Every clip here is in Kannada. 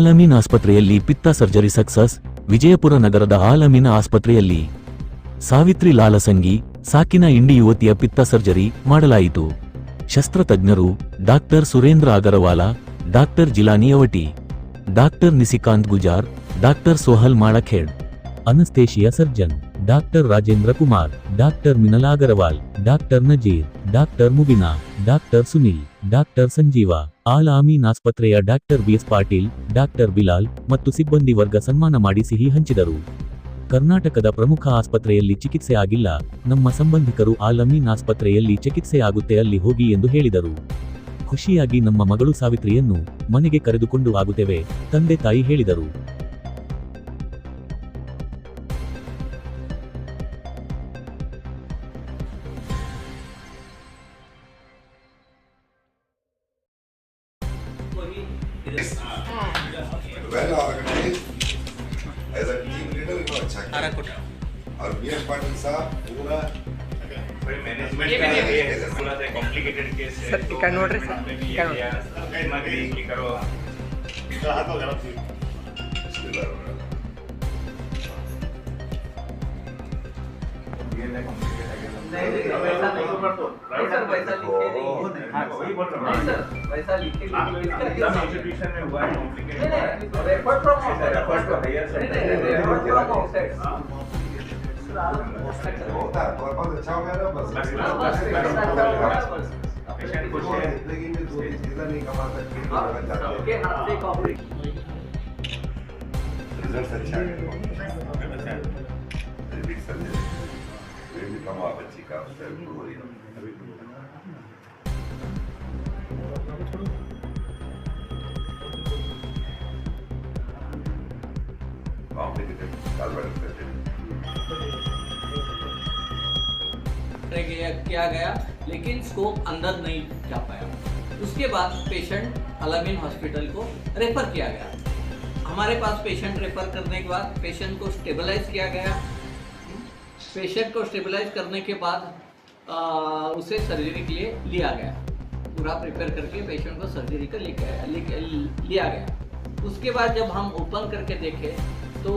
ಆಲಮೀನ್ ಆಸ್ಪತ್ರೆಯಲ್ಲಿ ಪಿತ್ತ ಸರ್ಜರಿ ಸಕ್ಸಸ್, ವಿಜಯಪುರ ನಗರದ ಆಲಮೀನ ಆಸ್ಪತ್ರೆಯಲ್ಲಿ. ಸಾವಿತ್ರಿ ಲಾಲಸಂಗಿ, ಸಾಕಿನ ಇಂಡಿ ಯುವತಿಯ ಪಿತ್ತ ಸರ್ಜರಿ ಮಾಡಲಾಯಿತು. ಶಸ್ತ್ರತಜ್ಞರು doctor Surendra Agarwal, doctor Jilani Avati, doctor Nishikant Gujar, doctor Sohal Malkhed anaesthesia surgeon, doctor Rajendra Kumar, doctor Minal Agarwal, doctor Nazir, doctor Mubina doctor Sunil, doctor Sanjeev. Al Ameen ಆಸ್ಪತ್ರೆಯ doctor BS Patil, doctor Bilal ಮತ್ತು ಸಿಬ್ಬಂದಿ ವರ್ಗ ಸನ್ಮಾನ ಮಾಡಿ ಸಿಹಿ ಹಂಚಿದರು. ಕರ್ನಾಟಕದ ಪ್ರಮುಖ ಆಸ್ಪತ್ರೆಯಲ್ಲಿ ಚಿಕಿತ್ಸೆ ಆಗಿಲ್ಲ. ನಮ್ಮ ಸಂಬಂಧಿಕರು ಆಲ್ ಆಸ್ಪತ್ರೆಯಲ್ಲಿ ಚಿಕಿತ್ಸೆ ಆಗುತ್ತೆ, ಅಲ್ಲಿ ಹೋಗಿ ಎಂದು ಹೇಳಿದರು. ಖುಷಿಯಾಗಿ ನಮ್ಮ ಮಗಳು ಸಾವಿತ್ರಿಯನ್ನು ಮನೆಗೆ ಕರೆದುಕೊಂಡು ಆಗುತ್ತೇವೆ, ತಂದೆ ತಾಯಿ ಹೇಳಿದರು. Well organise as a team leader इन्होंने अच्छा किया और बी एस पाटिल साहब पूरा कॉम्प्लिकेटेड केस है तो कन्वर्टर करो कहा तो गलत थी ये कॉम्प्लिकेटेड वैसा लिखे इंस्टीट्यूशन में हुआ है होता है पर्पज अच्छा हो गया ना बस ज़िंदगी में दो चीज़ें नहीं कमा सकती रिज़ल्ट अच्छा है किया किया गया, लेकिन स्कोप अंदर नहीं जा पाया। उसके बाद पेशेंट अलामीन हॉस्पिटल को रेफर किया गया। हमारे पास पेशेंट रेफर करने के बाद पेशेंट को स्टेबलाइज किया गया। पेशेंट को स्टेबलाइज करने के बाद आ, उसे सर्जरी के लिए लिया गया। पूरा प्रिपेयर करके पेशेंट को सर्जरी का लेके आया लेके लिया गया। उसके बाद जब हम ओपन करके देखे तो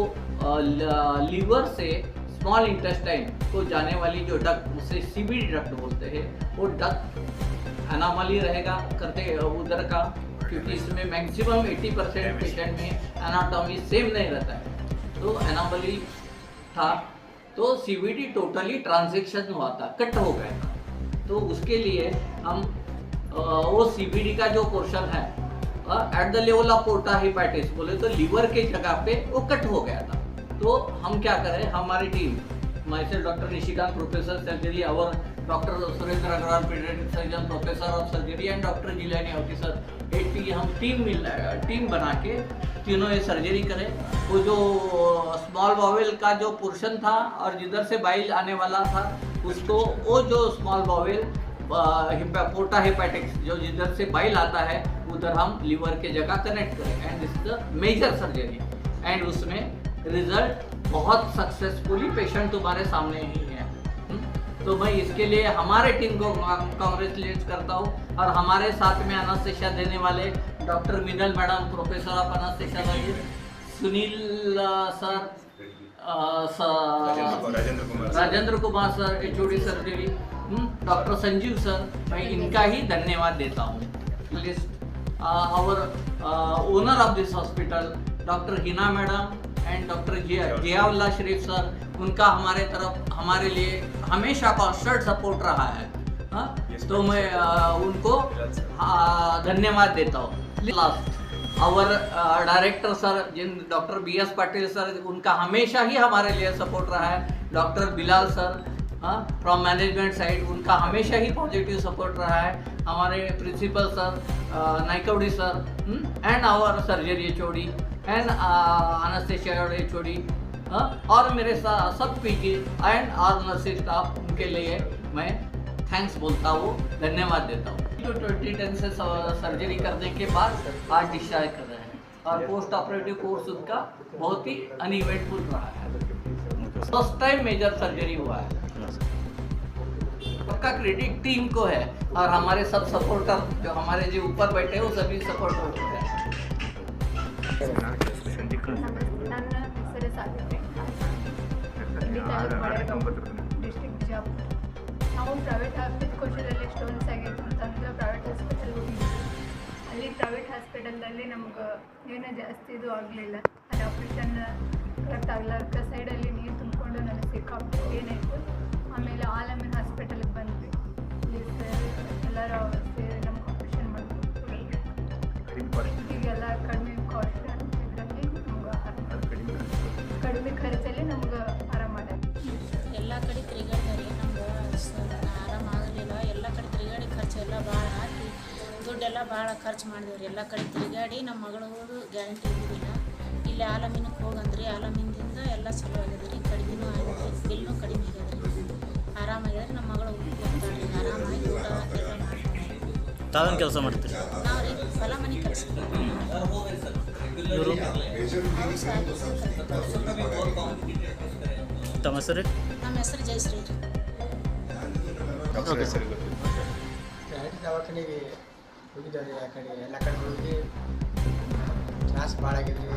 लीवर से स्मॉल इंटेस्टाइन को जाने वाली जो डक्ट उसे सीबीडी डक्ट बोलते हैं वो डक्ट एनामली रहेगा करते उधर का क्योंकि इसमें मैक्सिमम 80 परसेंट पेशेंट में एनाटॉमी सेम नहीं रहता है। तो एनामली था तो सीबीडी टोटली ट्रांजेक्शन हुआ था कट हो गया था। तो उसके लिए हम वो सीबीडी का जो पोर्शन है at the level of porta hepatis बोले तो लीवर के जगह पे वो कट हो गया था। तो हम क्या करें, हमारी टीम माइसे डॉक्टर निशिकांत प्रोफेसर सर्जरी और doctor Surendra Agrawal surgeon professor of surgery and doctor Jilani officer एक टी हम टीम मिल टीम बना के तीनों ये सर्जरी करें। वो जो स्मॉल बॉवेल का जो पोर्शन था और जिधर से बाइल आने वाला था, उसको, वो जो स्मॉल बॉवेल पोर्टा हेपेटिक्स जो जिधर से बाइल आता है, उधर हम लीवर के जगह कनेक्ट करें। And this the major surgery and उसमें रिज़ल्ट बहुत सक्सेसफुली पेशेंट तुम्हारे सामने ही है? तो मैं इसके लिए हमारे टीम को कॉन्ग्रेचुलेट करता हूँ और हमारे साथ में अनाथ शिक्षा देने वाले doctor Minal madam professor of anaesthesia Sunil sir Rajendra Kumar sir H surgery doctor Sanjeev sir मैं इनका ही धन्यवाद देता हूँ। Please our owner of this hospital doctor Heena madam and doctor Ziaulla Sharif sir उनका हमारे तरफ़ हमारे लिए हमेशा कॉन्स्टेंट सपोर्ट रहा है। हाँ? तो मैं अ, उनको धन्यवाद देता हूँ। लास्ट और डायरेक्टर सर जिन doctor B S Patil sir उनका हमेशा ही हमारे लिए सपोर्ट रहा है। Doctor Bilal sir from management side उनका हमेशा ही पॉजिटिव सपोर्ट रहा है। हमारे principal sir Naikwadi sir and our surgery H and anaesthesia uh, और एच हाँ, और मेरे साथ सब PG and our nursing staff उनके लिए मैं थैंक्स बोलता हूँ धन्यवाद देता हूँ। जो ट्वेंटी टेन से सर्जरी करने के बाद आज डिस्चार्ज कर रहे हैं और पोस्ट ऑपरेटिव कोर्स उनका बहुत ही अनइवेंटफुल रहा है। फ़र्स्ट टाइम मेजर सर्जरी हुआ है। पक्का क्रेडिट टीम को है और हमारे सब सपोर्टर जो हमारे जो ऊपर बैठे हैं वो सभी सपोर्ट करते हैं ನನ್ನ ಹೆಸರು ಡಿಸ್ಟ್ರಿಕ್ಟ್ ಬಿಜಾಪುರ ನಾವು ಪ್ರೈವೇಟ್ ಪಿತ್ಕೋಶದಲ್ಲಿ ಸ್ಟೋನ್ಸ್ ಆಗಿತ್ತು ಅಂತಂದ್ರೆ ಪ್ರೈವೇಟ್ ಹಾಸ್ಪಿಟಲ್ ಹೋಗಿದ್ವಿ ಅಲ್ಲಿ ಪ್ರೈವೇಟ್ ಹಾಸ್ಪಿಟಲ್ನಲ್ಲಿ ನಮ್ಗೆ ಏನೂ ಜಾಸ್ತಿ ಇದು ಆಗಲಿಲ್ಲ ಅಲ್ಲಿ ಆಪ್ರೇಷನ್ ಕರೆಕ್ಟ್ ಆಗ್ಲಾರ್ದ ಸೈಡಲ್ಲಿ ನೀರು ಭಾಳ ಖರ್ಚು ಮಾಡಿದವ್ರಿ. ಎಲ್ಲ ಕಡೆ ತಿರುಗಾಡಿ ನಮ್ಮ ಮಗಳು ಗ್ಯಾರಂಟಿ ಇದ್ದಿದ್ದಿಲ್ಲ ಇಲ್ಲಿ ಆಲಮಿನಕ್ಕೆ ಹೋಗಂದ್ರಿ ಆಲಮೀನದಿಂದ ಎಲ್ಲ ಚಲೋ ಆಗ್ಯದ ರೀ ಕಡಿಮೆನೂ ಆಗಿದೆ ಬಿಲ್ನೂ ಕಡಿಮೆ ಆಗ್ಯದ ರೀ ಆರಾಮಾಗ್ಯದ ನಮ್ಮ ಮಗಳು ಹೋಗ್ತಾಳ್ರಿ ಆರಾಮಾಗಿ ಊಟ ಎಲ್ಲ ಮಾಡ್ತಾರೆ ತಾವೇನು ಕೆಲಸ ಮಾಡ್ತೀರಿ? ನಾವು ರೀ ಹೊಲ ಮನೆ ಕೆಲಸ. ಇವರು? ತಮ್ಮ ಹೆಸರು ನಮ್ಮ ಹೆಸರು ಜಯಶ್ರೀ ರೀ. ಓಕೆ ಸರ್ ಪ್ರೈವೇಟ್ ದವಾಖಾನೆಗೆ ಹೋಗಿದ್ದೇವೆ ಆ ಕಡೆ ಎಲ್ಲ ಕಡೆ ಹೋಗಿ ತ್ರಾಸು ಭಾಳ ಆಗಿದ್ರಿ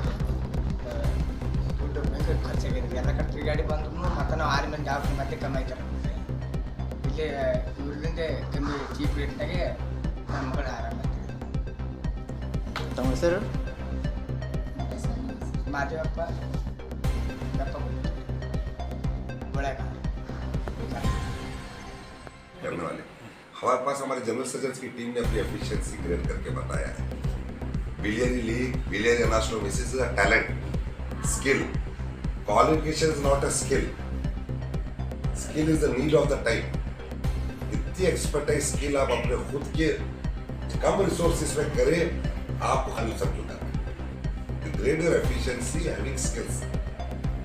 ದುಡ್ಡು ಭಯಂಕರ ಖರ್ಚಾಗಿದ್ರಿ ಎಲ್ಲ ಕಡೆ ತಿರುಗಾಡಿ ಬಂದ್ರು ಮತ್ತೆ ನಾವು ಆರು ಮಂದಿ ಯಾವ ಮತ್ತೆ ಕಮ್ಮಿ ಆಯ್ತಾರೆ ಇಲ್ಲಿ ಇವ್ರಿಂದ ಕಮ್ಮಿ ಚೀಪ್ ರೇಟ್ನಾಗೆ ನಮ್ಮ ಕಡೆ ಆರಾಮ ತಮ್ಮ ಹೆಸರು? ಮಾದೇವಪ್ಪ. ದಪ್ಪ ಒಳಗ. हमारे पास हमारे जनरल सर्जन की टीम ने अपनी एफिशिएंसी ग्रेड करके बताया है। Biliary leak biliary anastomosis is a talent skill qualification is not a skill skill is the need of the time इतनी एक्सपर्टाइज स्किल आप अपने खुद के कम रिसोर्सेस में करें आप हानि समझौता grade your efficiency having skills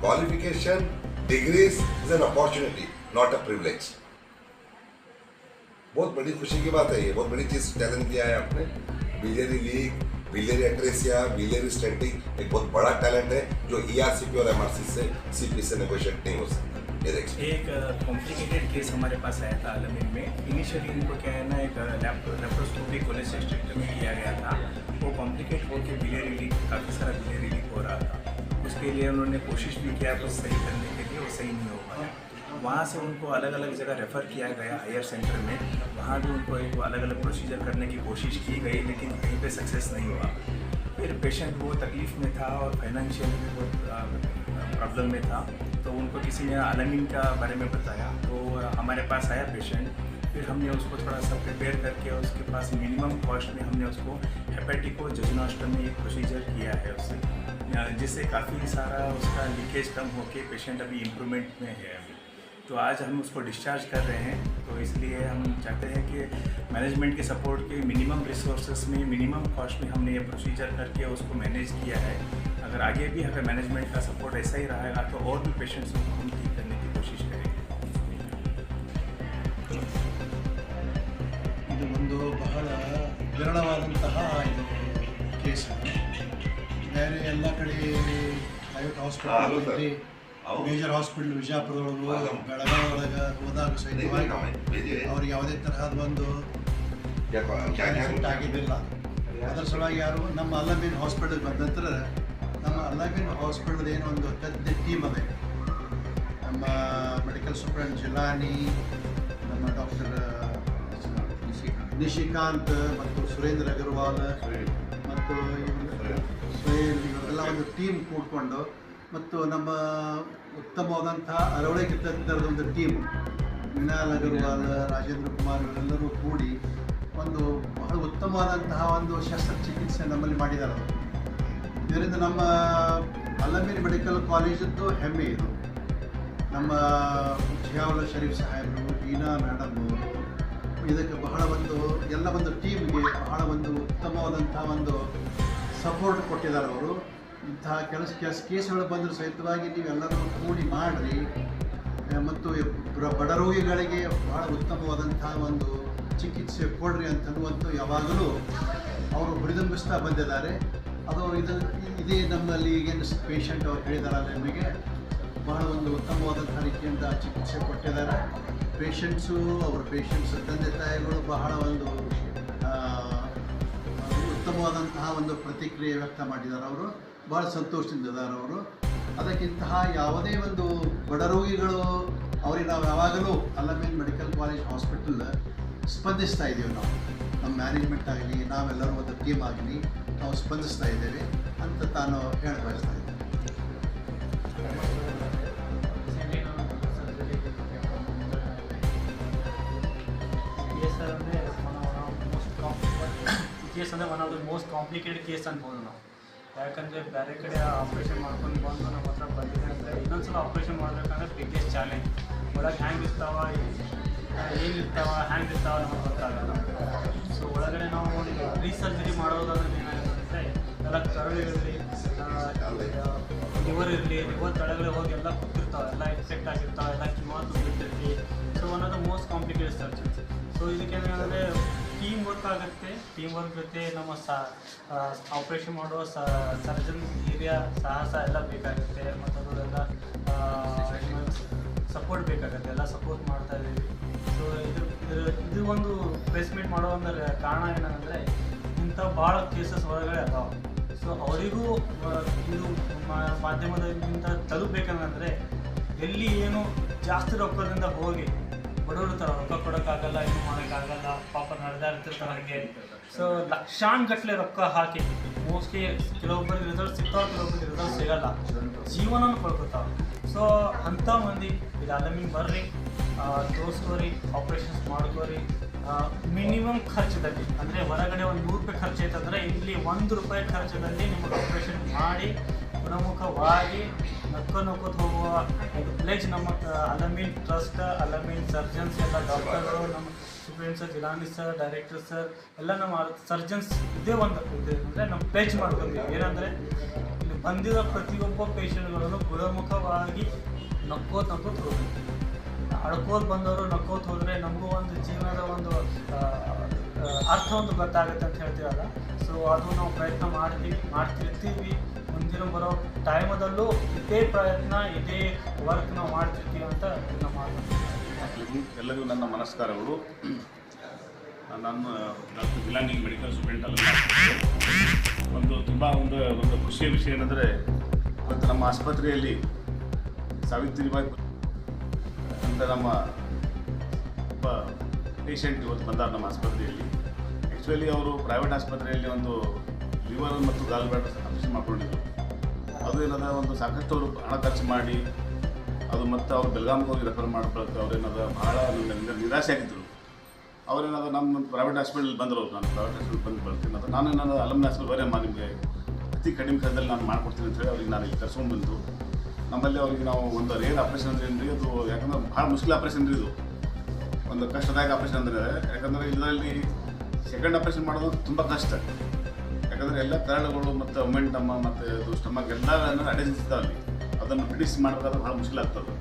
qualification degrees is an opportunity not a privilege बहुत बड़ी खुशी की बात है ये, बहुत बड़ी चीज़ टैलेंट किया है आपने। Biliary leak biliary atresia biliary stenting एक बहुत बड़ा टैलेंट है जो ईआरसीपी और एम आर सी से सीपी से नेगोशिएट नहीं हो सकता। एक कॉम्प्लिकेटेड केस हमारे पास आया था आलमीन में। इनिशियली इनको क्या है ना, एक लेप्रोस्कोपी कोलेसिस्टेक्टमी किया गया था। वो कॉम्प्लिकेट होकर बिलियरी लीक काफ़ी सारा बिलियरी लीक हो रहा था। उसके लिए उन्होंने कोशिश भी किया तो सही करने के लिए वो सही नहीं हो वहाँ से उनको अलग अलग जगह रेफ़र किया गया हायर सेंटर में। वहाँ भी उनको एक अलग अलग प्रोसीजर करने की कोशिश की गई, लेकिन कहीं पे सक्सेस नहीं हुआ। फिर पेशेंट वो तकलीफ़ में था और फाइनेंशियल भी बहुत प्रॉब्लम में था। तो उनको किसी ने आलमीन का बारे में बताया। तो हमारे पास आया पेशेंट फिर हमने उसको थोड़ा सा प्रिपेयर करके उसके पास मिनिमम कॉस्ट में हमने उसको हेपेटिको जजनास्टमी एक प्रोसीजर किया है उससे। जिससे काफ़ी सारा उसका लीकेज कम होके पेशेंट अभी इम्प्रूवमेंट में है अभी। तो आज हम उसको डिस्चार्ज कर रहे हैं तो इसलिए हम चाहते हैं कि मैनेजमेंट के सपोर्ट के मिनिमम रिसोर्सेज में मिनिमम कॉस्ट में हमने ये प्रोसीजर करके उसको मैनेज किया है अगर आगे भी अगर मैनेजमेंट का सपोर्ट ऐसा ही रहेगा तो और भी पेशेंट्स को हम ठीक करने की कोशिश करेंगे ಇದು ಒಂದು ಬಹಳ ವಿರಳವಾದಂತಹ ಇದು ಕೇಸ್ ಬೇರೆ ಎಲ್ಲ ಕಡೆ ಪ್ರೈವೇಟ್ ಹಾ, ಹಲೋ ಹಾಸ್ಪಿಟಲ್ ಸರ್. ಹೌದು. ಮೇಜರ್ ಹಾಸ್ಪಿಟಲ್ ವಿಜಯಪುರದೊಳಗು. ಬೆಳಗಾವಿ ಒಳಗೆ ಹೋದಾಗ ಸಹಿತವಾಗಿ ಅವ್ರಿಗೆ ಯಾವುದೇ ತರಹದ ಒಂದು ಆಗಿದ್ದಿಲ್ಲ ಅದರ ಸಲುವಾಗಿ ಯಾರು ನಮ್ಮ ಅಲ್ಲಮೀನ್ ಹಾಸ್ಪಿಟಲ್ಗೆ ಬಂದ ನಂತರ ನಮ್ಮ ಅಲ್ಲಮೀನ್ ಹಾಸ್ಪಿಟಲ್ ಏನೋ ಒಂದು ಪೆದ್ದ ಟೀಮ್ ಅದ. ನಮ್ಮ ಮೆಡಿಕಲ್ ಸೂಪ್ರೆಂಟ್ ಜಿಲಾನಿ ನಮ್ಮ ಡಾಕ್ಟರ್ ನಿಶಿಕಾಂತ್ ಮತ್ತು ಸುರೇಂದ್ರ ಅಗರ್ವಾಲ್ ಮತ್ತು ಇವರೆಲ್ಲ ಒಂದು ಟೀಮ್ ಕೂಡ್ಕೊಂಡು ಮತ್ತು ನಮ್ಮ ಉತ್ತಮವಾದಂತಹ ಅರವಳಿಕೆ ತಜ್ಞರದ ಒಂದು ಟೀಮ್ ವಿನಾಲ್ ಅಗರ್ವಾಲ್, ರಾಜೇಂದ್ರ ಕುಮಾರ್ ಇವರೆಲ್ಲರೂ ಕೂಡಿ ಒಂದು ಬಹಳ ಉತ್ತಮವಾದಂತಹ ಒಂದು ಶಸ್ತ್ರಚಿಕಿತ್ಸೆ ನಮ್ಮಲ್ಲಿ ಮಾಡಿದ್ದಾರೆ. ಇದರಿಂದ ನಮ್ಮ ಅಲ್ಲಮೀರ್ ಮೆಡಿಕಲ್ ಕಾಲೇಜದ್ದು ಹೆಮ್ಮೆ ಇದು ನಮ್ಮ ಜಿಯಾವುಲ್ಲಾ ಶರೀಫ್ ಸಾಹೇಬರು ವೀನಾ ಮೇಡಮ್, ಇದಕ್ಕೆ ಬಹಳ ಒಂದು, ಎಲ್ಲ ಒಂದು ಟೀಮ್ಗೆ ಬಹಳ ಒಂದು ಉತ್ತಮವಾದಂಥ ಒಂದು ಸಪೋರ್ಟ್ ಕೊಟ್ಟಿದ್ದಾರೆ ಅವರು ಇಂತಹ ಕೆಲಸ ಕೆಲಸ ಕೇಸುಗಳು ಬಂದರೂ ಸಹಿತವಾಗಿ ನೀವೆಲ್ಲರೂ ಕೂಡಿ ಮಾಡಿರಿ. ಮತ್ತು ಬಡ ರೋಗಿಗಳಿಗೆ ಭಾಳ ಉತ್ತಮವಾದಂತಹ ಒಂದು ಚಿಕಿತ್ಸೆ ಕೊಡ್ರಿ ಅಂತನ್ನುವಂಥ ಯಾವಾಗಲೂ ಅವರು ಹುರಿದುಂಬಿಸ್ತಾ ಬಂದಿದ್ದಾರೆ. ಅದು ಇದು ಇದೇ ನಮ್ಮಲ್ಲಿ ಈಗೇನು ಪೇಷಂಟ್ ಅವ್ರು ಹೇಳಿದಾರಲ್ಲ ನಿಮಗೆ. ಬಹಳ ಒಂದು ಉತ್ತಮವಾದಂಥ ರೀತಿಯಿಂದ ಚಿಕಿತ್ಸೆ ಕೊಟ್ಟಿದ್ದಾರೆ. ಪೇಷಂಟ್ಸು ಅವ್ರ ಪೇಷಂಟ್ಸ್ ತಂದೆ ತಾಯಿಗಳು ಬಹಳ ಒಂದು ಉತ್ತಮವಾದಂತಹ ಒಂದು ಪ್ರತಿಕ್ರಿಯೆ ವ್ಯಕ್ತ ಮಾಡಿದ್ದಾರೆ ಅವರು. ಭಾಳ ಸಂತೋಷದಿಂದ ಇದ್ದಾರೆ ಅವರು. ಅದಕ್ಕಿಂತಹ ಯಾವುದೇ ಒಂದು ಬಡ ರೋಗಿಗಳು ಅವರಿಗೆ ನಾವು ಯಾವಾಗಲೂ ಅಲ್ಲಮೇನ್ ಮೆಡಿಕಲ್ ಕಾಲೇಜ್ ಹಾಸ್ಪಿಟಲ್ ಸ್ಪಂದಿಸ್ತಾ ಇದ್ದೀವಿ ನಾವು. ನಮ್ಮ ಮ್ಯಾನೇಜ್ಮೆಂಟ್ ಆಗಲಿ, ನಾವೆಲ್ಲರೂ ಒಂದು ಟೀಮ್ ಆಗಲಿ ನಾವು ಸ್ಪಂದಿಸ್ತಾ ಇದ್ದೇವೆ ಅಂತ ತಾನು ಹೇಳ ಬಯಸ್ತಾ ಇದ್ದೇನೆ ಕೇಸ್ ಅಂದರೆ one of the most complicated case ಅನ್ಬೋದು ನಾವು. ಯಾಕಂದರೆ ಬೇರೆ ಕಡೆ ಆಪ್ರೇಷನ್ ಮಾಡ್ಕೊಂಡು ಬಂದು ನಮ್ಮ ಹತ್ರ ಬಂದಿದೆ ಅಂದರೆ ಇನ್ನೊಂದ್ಸಲ ಆಪ್ರೇಷನ್ ಮಾಡಬೇಕಂದ್ರೆ ಬಿಗ್ಗೆಸ್ಟ್ ಚಾಲೆಂಜ್ ಒಳಗೆ ಹ್ಯಾಂಗೆ ಇರ್ತಾವ ಏನು ಇರ್ತಾವ ಹ್ಯಾಂಗೆ ಇರ್ತಾವ ನಮಗೆ ಗೊತ್ತಾಗಲ್ಲ ಸೊ ಒಳಗಡೆ ನಾವು ರೀಸರ್ಜರಿ ಮಾಡೋದಾದ್ರೆ ಏನಾಗುತ್ತೆ ಎಲ್ಲ ಕರುಳಿರಲಿ ಲಿವರ್ ಇರಲಿ, ಲಿವರ್ ತಳಗಡೆ ಹೋಗಿ ಎಲ್ಲ ಕೂತಿರ್ತಾವೆ ಎಲ್ಲ ಇನ್ಫೆಕ್ಟ್ ಆಗಿರ್ತಾವೆ, ಎಲ್ಲ ಕಿಮಾತು ತುಂಬಿರ್ತೈತಿ so one most complicated surgeons so ಇದಕ್ಕೆ ಏನಂದರೆ ಟೀಮ್ ವರ್ಕ್ ಆಗುತ್ತೆ. ಟೀಮ್ ವರ್ಕ್ ಜೊತೆ ನಮ್ಮ ಸ ಆಪ್ರೇಷನ್ ಮಾಡುವ ಸರ್ಜನ್ ಹಿರಿಯ ಸಾಹಸ ಎಲ್ಲ ಬೇಕಾಗುತ್ತೆ. ಮತ್ತು ಅದರೆಲ್ಲ ಸಪೋರ್ಟ್ ಬೇಕಾಗುತ್ತೆ. ಎಲ್ಲ ಸಪೋರ್ಟ್ ಮಾಡ್ತಾ ಇದ್ದೀವಿ. ಸೊ ಇದು, ಇದು- ಒಂದು ಪ್ಲೇಸ್ಮೆಂಟ್ ಮಾಡೋ ಒಂದು ಕಾರಣ ಏನಂದರೆ, ಇಂಥ ಭಾಳ ಕೇಸಸ್ ಹೊರಗಡೆ ಅದಾವೆ. ಸೊ ಅವರಿಗೂ ಇದು ಮಾಧ್ಯಮದಿಂದ ತಲುಪಬೇಕಂದ್ರೆ ಎಲ್ಲಿ ಏನು ಜಾಸ್ತಿ ರೊಕ್ಕದಿಂದ ಹೋಗಿ ಬಡವರು ಥರ ರೊಕ್ಕ ಕೊಡೋಕ್ಕಾಗಲ್ಲ, ಇದು ಮಾಡೋಕ್ಕಾಗಲ್ಲ, ಪಾಪ ನಡೆದಾಡ್ತಿರ್ತಾರೆ ಹಾಗೆ. ಸೊ ಲಕ್ಷಾನ್ಗಟ್ಲೆ ರೊಕ್ಕ ಹಾಕಿ ಮೋಸ್ಟ್ಲಿ ಕೆಲವೊಬ್ಬರಿಗೆ ರಿಸಲ್ಟ್ ಸಿಗ್ತಾವೆ, ಕೆಲವೊಬ್ಬರಿಗೆ ರಿಸಲ್ಟ್ ಸಿಗಲ್ಲ. ಜೀವನನೂ ಕಳ್ಕೊತಾವೆ. ಸೊ ಅಂಥ ಮಂದಿ, ಇದು ಅಲಮಿನ್ ಬರ್ರಿ ತೋರಿಸ್ಕೋರಿ ಆಪ್ರೇಷನ್ಸ್ ಮಾಡ್ಕೋರಿ. ಮಿನಿಮಮ್ ಖರ್ಚದಲ್ಲಿ, ಅಂದರೆ ಹೊರಗಡೆ ಒಂದು ನೂರು ರೂಪಾಯಿ ಖರ್ಚು ಆಯ್ತಂದ್ರೆ ಇಲ್ಲಿ ಒಂದು ರೂಪಾಯಿ ಖರ್ಚದಲ್ಲಿ ನಿಮಗೆ ಆಪ್ರೇಷನ್ ಮಾಡಿ ಗುಣಮುಖವಾಗಿ ನಕ್ಕ ಹೋಗುವ ಒಂದು ಪ್ಲೇಜ್ ನಮ್ಮ ಅಲಮೀನ್ ಟ್ರಸ್ಟ್ ಅಲಮೀನ್ ಸರ್ಜನ್ಸ್ ಎಲ್ಲ ಡಾಕ್ಟರ್ಗಳು ನಮ್ಮ supreme sir Jilani sir director sir ಎಲ್ಲ ನಮ್ಮ ಸರ್ಜನ್ಸ್ ಇದೇ ಒಂದು ಅಂದರೆ ನಮ್ಮ ಪ್ಲೇಜ್ ಮಾಡ್ಕೊತೀವಿ. ಏನಂದರೆ ಇಲ್ಲಿ ಬಂದಿರೋ ಪ್ರತಿಯೊಬ್ಬ ಪೇಷಂಟ್ಗಳನ್ನು ಗುಣಮುಖವಾಗಿ ನಕ್ಕೋತ ನಕ್ಕೋತ ಹೋಗ್ತೀವಿ ಅಳ್ಕೋತ ಬಂದವರು ನಕ್ಕೋತ ಹೋದರೆ ನಮಗೂ ಒಂದು ಜೀವನದ ಒಂದು ಅರ್ಥ ಒಂದು ಗೊತ್ತಾಗುತ್ತೆ ಅಂತ ಹೇಳ್ತೀವಲ್ಲ. ಸೊ ಅದು ನಾವು ಪ್ರಯತ್ನ ಮಾಡ್ತೀವಿ, ಮಾಡ್ತಿರ್ತೀವಿ. ಬರೋ ಟೈಮದಲ್ಲೂ ಇದೇ ಪ್ರಯತ್ನ, ಇದೇ ವರ್ಕ್ ನಾವು ಮಾಡ್ತಿರ್ತೀವಿ ಅಂತ ನಮ್ಮ ಎಲ್ಲರಿಗೂ ನನ್ನ ನಮಸ್ಕಾರಗಳು ನಾನು ಡಾಕ್ಟರ್ ಗಿಲಾನಿ ಮೆಡಿಕಲ್ ಸ್ಟೂಡೆಂಟ್ ಅಲ್ಲ. ಒಂದು ತುಂಬ ಒಂದು ಒಂದು ಖುಷಿಯ ವಿಷಯ ಏನಂದರೆ, ಇವತ್ತು ನಮ್ಮ ಆಸ್ಪತ್ರೆಯಲ್ಲಿ ಸಾವಿತ್ರಿಬಾಯಿ ಅಂತ ನಮ್ಮ ಒಬ್ಬ ಪೇಷಂಟ್ ಇವತ್ತು ಬಂದಾರೆ ನಮ್ಮ ಆಸ್ಪತ್ರೆಯಲ್ಲಿ. ಆ್ಯಕ್ಚುಲಿ ಅವರು ಪ್ರೈವೇಟ್ ಆಸ್ಪತ್ರೆಯಲ್ಲಿ ಒಂದು ಲಿವರ್ ಮತ್ತು ಗಾಲ್ ಬ್ಲಾಡರ್ ಆಪರೇಷನ್ ಮಾಡ್ಕೊಂಡಿದ್ರು. ಅದು ಏನದ, ಒಂದು ಸಾಕಷ್ಟು ಅವರು ಹಣ ಖರ್ಚು ಮಾಡಿ, ಅದು ಮತ್ತೆ ಅವ್ರು ಬೆಳಗಾವಿಗೆ ಹೋಗಿ ರೆಫರ್ ಮಾಡ್ಬೇಕು ಅವ್ರೇನದ ಭಾಳ ನನ್ನ ನಿರಾಶೆ ಆಗಿದ್ದರು ಅವ್ರೇನದ ನಮ್ಮ ಪ್ರೈವೇಟ್ ಹಾಸ್ಪಿಟಲ್ ಬಂದರು, ನಾನು ಪ್ರೈವೇಟ್ ಹಾಸ್ಪಿಟಲ್ ಬಂದು ಬರ್ತೀನಿ ಅಂತ. ನಾನು ಏನದ ಅಲಮ್ನ ಹಾಸ್ಪಿಟಲ್ ಬರೇಮ್ಮ ನಿಮಗೆ ಅತಿ ಕಡಿಮೆ ಕಾಲದಲ್ಲಿ ನಾನು ಮಾಡ್ಕೊಡ್ತೀನಿ ಅಂತ ಹೇಳಿ ಅವ್ರಿಗೆ ನಾನು ಇಲ್ಲಿ ಕರ್ಸ್ಕೊಂಡು ಬಂದು, ನಮ್ಮಲ್ಲಿ ಅವ್ರಿಗೆ ನಾವು ಒಂದು ರೇರ್ ಆಪ್ರೇಷನ್ ಅಂದ್ರೆ ಏನು ರೀ ಅದು ಯಾಕಂದ್ರೆ ಭಾಳ ಮುಷ್ಕಿಲ್ ಆಪ್ರೇಷನ್ ರೀ ಇದು. ಒಂದು ಕಷ್ಟದಾಯಕ ಆಪ್ರೇಷನ್ ಅಂದರೆ, ಯಾಕಂದರೆ ಇದರಲ್ಲಿ ಸೆಕೆಂಡ್ ಆಪ್ರೇಷನ್ ಮಾಡೋದು ತುಂಬ ಕಷ್ಟ. ಯಾಕಂದರೆ ಎಲ್ಲ ಕರಳುಗಳು ಮತ್ತು ಒಮೆಂಟಮ್ಮ ಮತ್ತು ಇದು ಸ್ಟಮಕ್ ಎಲ್ಲ ಅಲ್ಲಿ. ಅದನ್ನು ಫಿನಿಶ್ ಮಾಡಬೇಕಾದ್ರೆ ಭಾಳ ಮುಷ್ಕಿಲ್ ಆಗ್ತದೆ.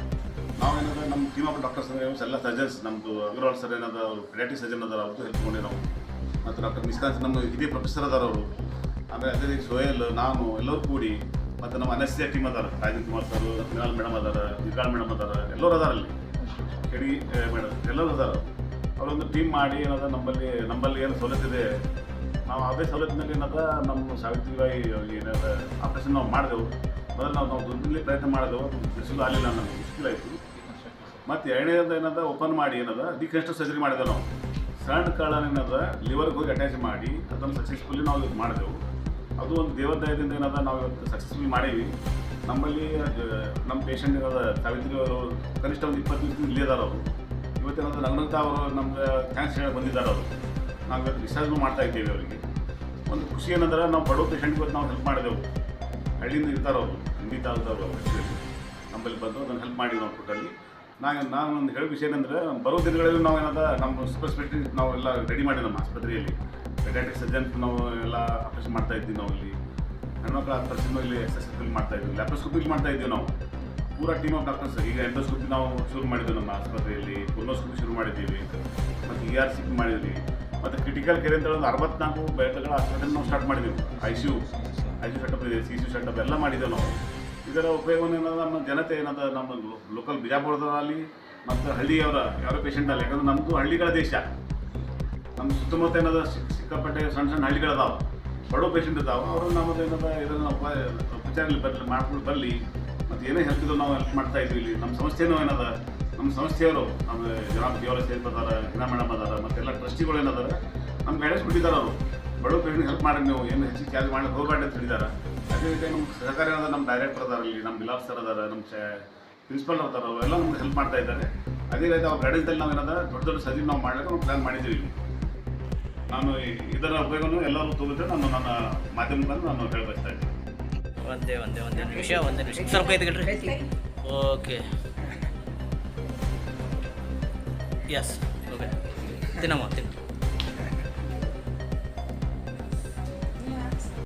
ನಾವೇನಾದ್ರೆ ನಮ್ಮ ಟೀಮ್ ಆಫ್ ಡಾಕ್ಟರ್ಸ್ ಎಲ್ಲ ಸರ್ಜನ್ಸ್ ನಮ್ಮದು ಅಗ್ರವಾಲ್ ಸರ್ ಏನಾದ್ರು, ಅವರು ಪೆಡಾಟಿಕ್ ಸರ್ಜನ್ ಅದಾರ ಅವ್ರದ್ದು ಹೆಲ್ಪ್ ಮಾಡಿ ನಾವು. ಮತ್ತು ಡಾಕ್ಟರ್ ನಿಷ್ಕಾಂತ್ ನಮ್ಮ ಹಿರಿಯ ಪ್ರೊಫೆಸರ್ ಅದಾರ ಅವರು. ಆಮೇಲೆ ಅದೇ ರೀತಿ ಸೋಯಲ್, ನಾನು, ಎಲ್ಲರೂ ಕೂಡಿ ಮತ್ತು ನಮ್ಮ ಅನಸ್ಯ ಟೀಮ್ ಅದಾರ, ರಾಜೀವ್ ಕುಮಾರ್ ಸರ್ ಮಿನಾಲ್ ಮೇಡಮ್ ಅದಾರ ದಿಗಾಳ್ ಮೇಡಮ್ ಅದಾರ, ಎಲ್ಲರೂ ಅದಾರ ಅಲ್ಲಿ. ಕೆಡಿ ಮೇಡಮ್ ಎಲ್ಲರೂ ಅದಾರ ಅವರೊಂದು ಟೀಮ್ ಮಾಡಿ ಏನಾದ್ರೆ ನಮ್ಮಲ್ಲಿ ನಮ್ಮಲ್ಲಿ ಏನು ಸವಲತ್ತಿದೆ ನಾವು ಅದೇ ಸವಲತ್ತಿನಲ್ಲಿ ಏನದ ನಮ್ಮ ಸಾವಿತ್ರಿಬಾಯಿ ಏನದ ಆಪ್ರೇಷನ್ ನಾವು ಮಾಡಿದೆವು. ಮೊದಲು ನಾವು ನಾವು ದುಡ್ಡಲ್ಲಿ ಪ್ರಯತ್ನ ಮಾಡಿದೆವು. ಬಿಸಿಲು ಆಗಲಿಲ್ಲ ನಮಗೆ ಮುಷ್ಕಿಲಾಯಿತು ಮತ್ತು ಎರಡನೇದ ಏನದ ಓಪನ್ ಮಾಡಿ ಏನದ ಡಿಕನ್ಸ್ಟ್ರಕ್ಟ್ ಸರ್ಜರಿ ಮಾಡಿದೆ ನಾವು. ಸಣ್ಣ ಕಾಳನ್ನು ಏನದ ಲಿವರ್ಗೆ ಹೋಗಿ ಅಟ್ಯಾಚ್ ಮಾಡಿ, ಅದನ್ನು ಸಕ್ಸಸ್ಫುಲಿ ನಾವು ಇದು ಮಾಡಿದೆವು. ಅದು ಒಂದು ದೇವದಯದಿಂದ ಏನದ ನಾವು ಇವತ್ತು ಸಕ್ಸಸ್ಫುಲ್ ಮಾಡೀವಿ ನಮ್ಮಲ್ಲಿ ನಮ್ಮ ಪೇಷಂಟ್ ಏನದ ಸಾವಿತ್ರಿ ಅವರು ಕನಿಷ್ಠ ಒಂದು ಇಪ್ಪತ್ತು ನಿಮಿಷ ಇಲ್ಲೇ ಇದಾರೆ ಅವರು. ಇವತ್ತೇನದ ನಗ್ನಗ್ತಾ ಅವರು ನಮ್ಗೆ ಥ್ಯಾಂಕ್ಸ್ ಹೇಳಿ ಬಂದಿದ್ದಾರೆ ಅವರು. ನಾವು ಇವತ್ತು ಮಾಡ್ತಾ ಇದ್ದೇವೆ ಅವರಿಗೆ. ಒಂದು ಖುಷಿ ಏನಂದ್ರೆ ನಾವು ಬಡವ ಪೇಷಂಟ್ಗೆ ಇವತ್ತು ನಾವು ಹೆಲ್ಪ್ ಮಾಡಿದೆವು. ಹಳ್ಳಿಯಿಂದ ಇರ್ತಾರೆ ಅವರು ಹಿಂದಿ ತಾಲೂದವರು ಅವರು ನಮ್ಮಲ್ಲಿ ಬಂದು ಅದನ್ನು ಹೆಲ್ಪ್ ಮಾಡಿ ನಾವು ಕೊಟ್ಟಲ್ಲಿ ನಾನು ನಾನು ಒಂದು ಹೇಳೋ ವಿಷಯ ಏನಂದ್ರೆ ಬರೋ ದಿನಗಳಲ್ಲಿ ನಾವು ಏನದ ನಮ್ಮ ಸೂಪರ್ ಸ್ಪೆಷಲಿಸ್ಟ್ ನಾವು ಎಲ್ಲ ರೆಡಿ ಮಾಡಿ ನಮ್ಮ ಆಸ್ಪತ್ರೆಯಲ್ಲಿ. ಪೆಡಾಟಿಕ್ ಸರ್ಜನ್ ನಾವು ಎಲ್ಲ ಆಪರೇಷನ್ ಮಾಡ್ತಾ ಇದ್ವಿ ನಾವು ಇಲ್ಲಿ. ಹೆಣ್ಮಕ್ಳ ಆಪರೇಷನ್ ಇಲ್ಲಿ ಎಕ್ಸಸೈಸ್ ಮಾಡ್ತಾ ಇದ್ವಿ ಲ್ಯಾಪ್ರೋಸ್ಕೋಪಿ ಮಾಡ್ತಾ ಇದ್ದೀವಿ ನಾವು. ಪೂರಾ ಟೀಮ್ ಆಫ್ ಡಾಕ್ಟರ್ಸ್ ಈಗ ಎಂಡೋಸ್ಕೋಪಿ ನಾವು ಶುರು ಮಾಡಿದ್ವಿ ನಮ್ಮ ಆಸ್ಪತ್ರೆಯಲ್ಲಿ. ಕೊಲೋಸ್ಕೋಪಿ ಶುರು ಮಾಡಿದ್ದೀವಿ. ಮತ್ತು ಇ ಆರ್ ಸಿ ಮಾಡಿದ್ವಿ. ಮತ್ತು ಕ್ರಿಟಿಕಲ್ ಕೇರ್ ಅಂತ ಒಂದು ಅರವತ್ನಾಲ್ಕು ಬೆಡ್ಗಳ ಆಸ್ಪತ್ರೆ ನಾವು ಸ್ಟಾರ್ಟ್ ಮಾಡಿದ್ವಿ. I C U I C setup ಇದೆ ಸಿ ಸಿ ಸೆಟಪ್ ಎಲ್ಲ ಮಾಡಿದ್ದೇವೆ ನಾವು. ಇದರ ಉಪಯೋಗ ಏನಂದ್ರೆ ನಮ್ಮ ಜನತೆ ಏನದ ನಮ್ಮ ಲೋಕಲ್ ಬಿಜಾಪುರದಲ್ಲಿ ಮತ್ತು ಹಳ್ಳಿಯವರ ಪೇಷಂಟ್ ಆಗಲಿ ಯಾಕಂದ್ರೆ ನಮ್ಮದು ಹಳ್ಳಿಗಳ ದೇಶ. ನಮ್ಮ ಸುತ್ತಮುತ್ತ ಏನದ ಸಿಕ್- ಸಿಕ್ಕಾಪಟ್ಟೆ ಸಣ್ಣ ಸಣ್ಣ ಹಳ್ಳಿಗಳದಾವೆ. ಬಡವ ಪೇಷಂಟ್ ಇದಾವೆ ಅವರು ನಮ್ಮದು ಏನದ ಇದನ್ನು ಉಪ ವಿಚಾರದಲ್ಲಿ ಬರಲಿ ಮಾಡ್ಕೊಂಡು ಬರಲಿ, ಮತ್ತು ಏನೇ ಇದ್ರು ನಾವು ಹೆಲ್ಪ್ ಮಾಡ್ತಾ ಇದ್ವಿ ಇಲ್ಲಿ. ನಮ್ಮ ಸಂಸ್ಥೆನೂ ಏನದ ನಮ್ಮ ಸಂಸ್ಥೆಯವರು ನಮ್ಮ ಜನಾಬ್ ದೇವರ ಸೇರ್ಪದಾರ ಅದಾರ ಹಿನಾ ಮೇಡಮ್ ಅದಾರ ಮತ್ತೆಲ್ಲ ಟ್ರಸ್ಟಿಗಳು ಏನದಾರ ನಮ್ಮ ಗೈಡೆನ್ಸ್ ಬಿಟ್ಟಿದ್ದಾರೆ ಅವರು ಬಡವ ಹೆಲ್ಪ್ ಮಾಡಿ ನೀವು ಏನು ಹೆಚ್ಚಿಗೆ ಚಾರ್ಜ್ ಮಾಡಿ ಹೋಗಬೇಡ ಅಂತ ಹೇಳಿದ್ದಾರೆ ಅದೇ ರೀತಿ ನಮ್ಮ ಸಹಕಾರ ಏನದ ನಮ್ಮ ಡೈರೆಕ್ಟರ್ ಅದಾರ ಇಲ್ಲಿ ನಮ್ಮ ಬಿಲಾಸ್ ಸರ್ ಅದಾರ ನಮ್ಮ ಪ್ರಿನ್ಸಿಪಲ್ ಅದಾರ ಅವೆಲ್ಲ ನಮ್ಗೆ ಹೆಲ್ಪ್ ಮಾಡ್ತಾ ಇದ್ದಾರೆ. ಅದೇ ರೀತಿ ಅವ್ರ ಗೈಡೆನ್ಸಲ್ಲಿ ನಾವು ಏನಾದ್ರೆ ದೊಡ್ಡ ದೊಡ್ಡ ಸಜಿ ನಾವು ಮಾಡಲಿಕ್ಕೆ ನಾವು ಪ್ಲ್ಯಾನ್ ಮಾಡಿದ್ದೀವಿ ಇಲ್ಲಿ. ನಾನು ಇದರ ಉಪಯೋಗವನ್ನು ಎಲ್ಲರೂ ತಗೋದ್ರೆ ನಾನು ನನ್ನ ಮಾಧ್ಯಮ ಮುಖಾಂತರ ನಾನು ಹೇಳಬಯಸ್ತಾ ಇದ್ದೀನಿ. ಒಂದೇ ಒಂದೇ ಒಂದೇ ನಿಮಿಷ ಒಂದೇ ನಿಮಿಷ. ಸ್ವಲ್ಪ yes okay then i'm on